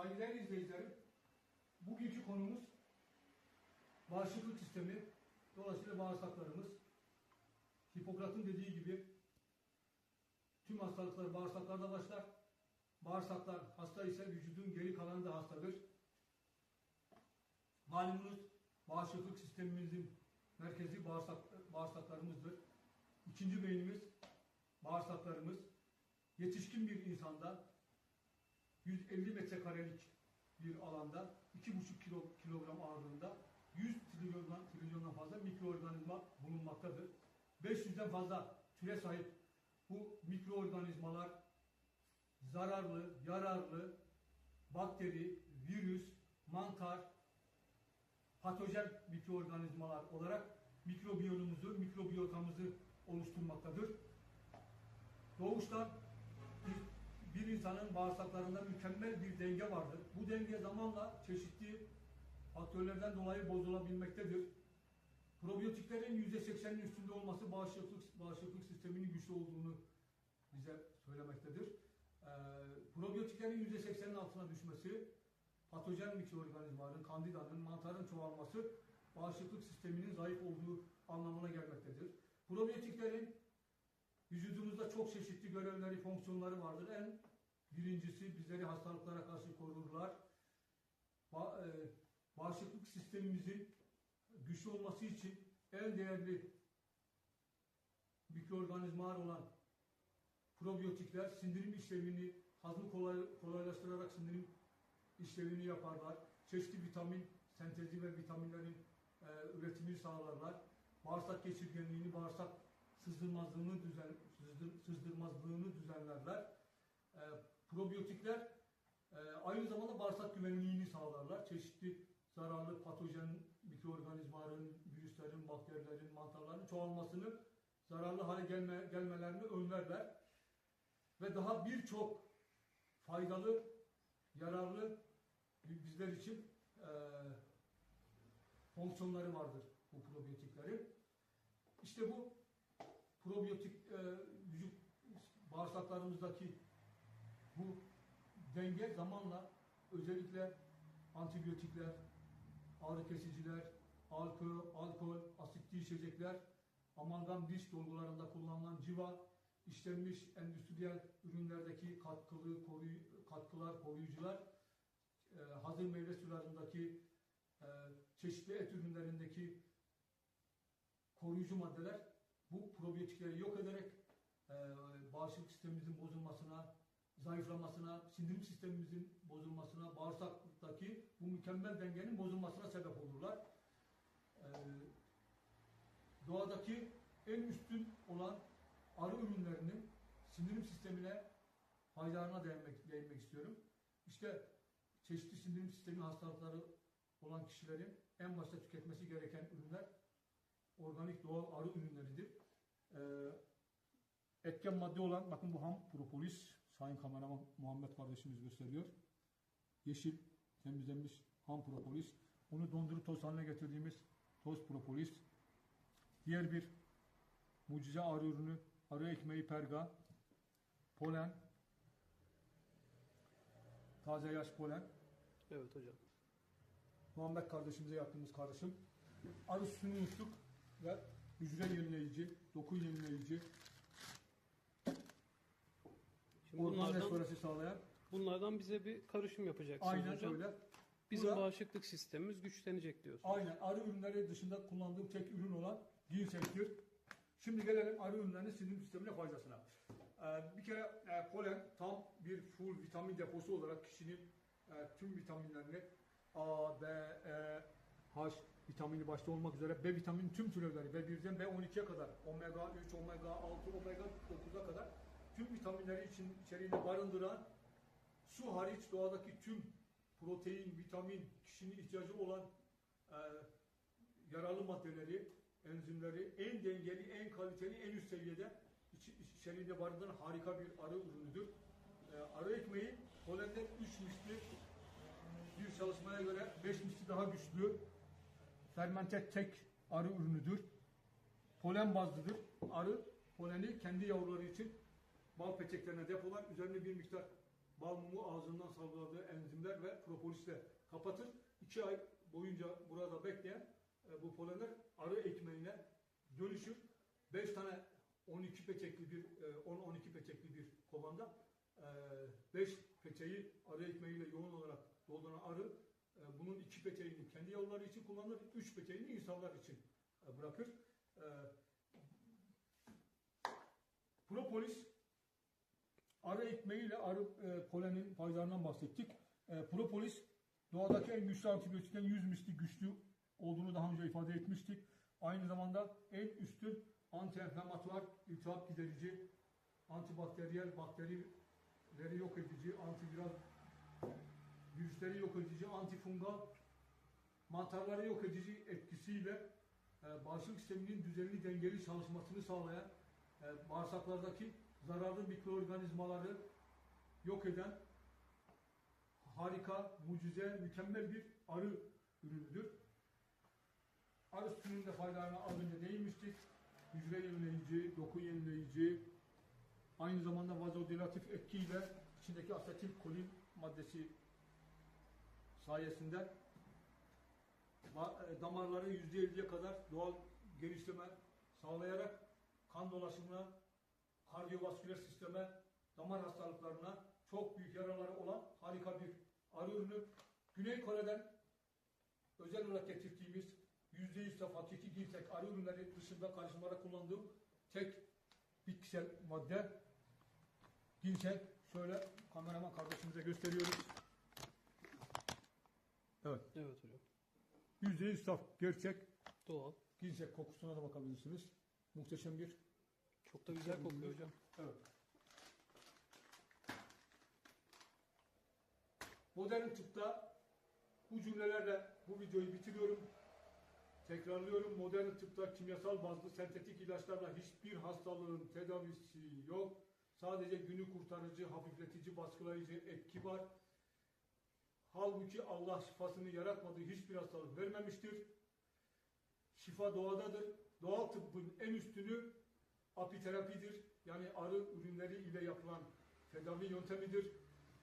Saygıdeğer izleyicilerim, bugünkü konumuz bağışıklık sistemi, dolayısıyla bağırsaklarımız. Hipokrat'ın dediği gibi tüm hastalıklar bağırsaklarda başlar. Bağırsaklar hasta ise vücudun geri kalanı da hastadır. Malumunuz bağışıklık sistemimizin merkezi bağırsak, bağırsaklarımızdır. İkinci beynimiz bağırsaklarımız. Yetişkin bir insanda 150 metrekarelik bir alanda 2,5 kilo, kilogram ağırlığında 100 trilyondan, trilyondan fazla mikroorganizma bulunmaktadır. 500'den fazla türe sahip bu mikroorganizmalar zararlı, yararlı, bakteri, virüs, mantar, patojen mikroorganizmalar olarak mikrobiyonumuzu, mikrobiyotamızı oluşturmaktadır. Doğuştan bir insanın bağırsaklarında mükemmel bir denge vardır. Bu denge zamanla çeşitli faktörlerden dolayı bozulabilmektedir. Probiyotiklerin %80'inin üstünde olması bağışıklık, bağışıklık sisteminin güçlü olduğunu bize söylemektedir. Ee, probiyotiklerin %80'inin altına düşmesi, patojen mikroorganizmaların, kandidanın, mantarın çoğalması bağışıklık sisteminin zayıf olduğu anlamına gelmektedir. Probiyotiklerin çok çeşitli görevleri, fonksiyonları vardır. En birincisi bizleri hastalıklara karşı korurlar. Ba e, bağışıklık sistemimizin güçlü olması için en değerli mikroorganizmalar olan probiyotikler sindirim işlevini hazmı kolay, kolaylaştırarak sindirim işlevini yaparlar. Çeşitli vitamin sentezi ve vitaminlerin e, üretimini sağlarlar. Bağırsak geçirgenliğini, bağırsak sızdırmazlığını düzen sızdır, sızdırmazlığını düzenlerler. E, probiyotikler e, aynı zamanda bağırsak güvenliğini sağlarlar. Çeşitli zararlı patojen mikroorganizmaların, virüslerin, bakterilerin, mantarların çoğalmasını, zararlı hale gelme, gelmelerini önlerler. Ve daha birçok faydalı, yararlı bizler için e, fonksiyonları vardır bu probiyotiklerin. İşte bu probiyotik e, vücut bağırsaklarımızdaki bu denge zamanla özellikle antibiyotikler, ağrı kesiciler, alkol, alkol, asitli içecekler, amalgam diş dolgularında kullanılan civa, işlenmiş endüstriyel ürünlerdeki katkılı koruy, katkılar, koruyucular, e, hazır meyve sularındaki e, çeşitli et ürünlerindeki koruyucu maddeler bu probiyotikleri yok ederek e, bağışıklık sistemimizin bozulmasına, zayıflamasına, sindirim sistemimizin bozulmasına, bağırsaktaki bu mükemmel dengenin bozulmasına sebep olurlar. E, doğadaki en üstün olan arı ürünlerinin sindirim sistemine faydalarına değinmek, değinmek istiyorum. İşte çeşitli sindirim sistemi hastalıkları olan kişilerin en başta tüketmesi gereken ürünler organik doğal arı ürünleridir. Ee, etken madde olan, bakın bu ham propolis, Sayın kameraman Muhammed kardeşimiz gösteriyor. Yeşil, temizlenmiş ham propolis. Onu dondurup toz haline getirdiğimiz toz propolis. Diğer bir mucize arı ürünü, arı ekmeği perga, polen, taze yaş polen. Evet hocam. Muhammed kardeşimize yaptığımız karışım. Arı sütünü unuttuk ve hücre yenileyici, doku yenileyici, Şimdi organ bunlardan, restorası sağlayan. bunlardan bize bir karışım yapacaksınız Aynen hocam. öyle. Bizim Burada- bağışıklık sistemimiz güçlenecek diyorsunuz. Aynen arı ürünleri dışında kullandığım tek ürün olan ginsektir. Şimdi gelelim arı ürünlerinin sindirim sistemine faydasına. Ee, bir kere e, polen tam bir full vitamin deposu olarak kişinin e, tüm vitaminlerini A, B, E, H vitamini başta olmak üzere B vitaminin tüm türevleri B1'den B12'ye kadar omega 3, omega 6, omega 9'a kadar tüm vitaminleri için içeriğinde barındıran su hariç doğadaki tüm protein, vitamin, kişinin ihtiyacı olan e, yararlı maddeleri, enzimleri en dengeli, en kaliteli, en üst seviyede iç, içeriğinde barındıran harika bir arı ürünüdür. E, arı ekmeği polenden 3 misli bir çalışmaya göre 5 misli daha güçlü fermente tek arı ürünüdür. Polen bazlıdır. Arı poleni kendi yavruları için bal peteklerine depolar. Üzerine bir miktar bal mumu ağzından salgıladığı enzimler ve propolisle kapatır. 2 ay boyunca burada bekleyen e, bu polenler arı ekmeğine dönüşür. 5 tane 12 peçekli bir e, 10-12 peçekli bir kovanda 5 peçeyi arı ekmeğiyle yoğun olarak dolduran arı e, bunun 2 peçeğini kendi yavruları için kullanır, 3 peçeğini insanlar için e, bırakır. E, Propolis arı ekmeğiyle arı e, polenin faydalarından bahsettik. E, propolis doğadaki en güçlü antibiyotikten 100 misli güçlü olduğunu daha önce ifade etmiştik. Aynı zamanda en üstün anti-enflamatuar, iltihap giderici, antibakteriyel, bakterileri yok edici, antiviral, virüsleri yok edici, antifungal, mantarları yok edici etkisiyle e, bağışıklık sisteminin düzenli dengeli çalışmasını sağlayan, e, bağırsaklardaki zararlı mikroorganizmaları yok eden harika, mucize, mükemmel bir arı ürünüdür. Arı sütünün de faydalarına az önce değinmiştik. Hücre yenileyici, doku yenileyici, aynı zamanda vazodilatif etkiyle içindeki asetil kolin maddesi sayesinde e, damarların %50'ye kadar doğal genişleme sağlayarak kan dolaşımına, kardiyovasküler sisteme, damar hastalıklarına çok büyük yararları olan harika bir arı ürünü. Güney Kore'den özel olarak getirdiğimiz %100 saf hakiki ginsek arı ürünleri dışında karışımlara kullandığım tek bitkisel madde ginsek. Şöyle kameraman kardeşimize gösteriyoruz. Evet. Evet hocam. %100 saf gerçek Doğal. ginsek kokusuna da bakabilirsiniz. Muhteşem bir Çok da güzel kokuyor hocam. Evet. Modern tıpta bu cümlelerle bu videoyu bitiriyorum. Tekrarlıyorum. Modern tıpta kimyasal bazlı sentetik ilaçlarla hiçbir hastalığın tedavisi yok. Sadece günü kurtarıcı, hafifletici, baskılayıcı etki var. Halbuki Allah şifasını yaratmadığı hiçbir hastalık vermemiştir. Şifa doğadadır. Doğal tıbbın en üstünü apiterapidir. Yani arı ürünleri ile yapılan tedavi yöntemidir.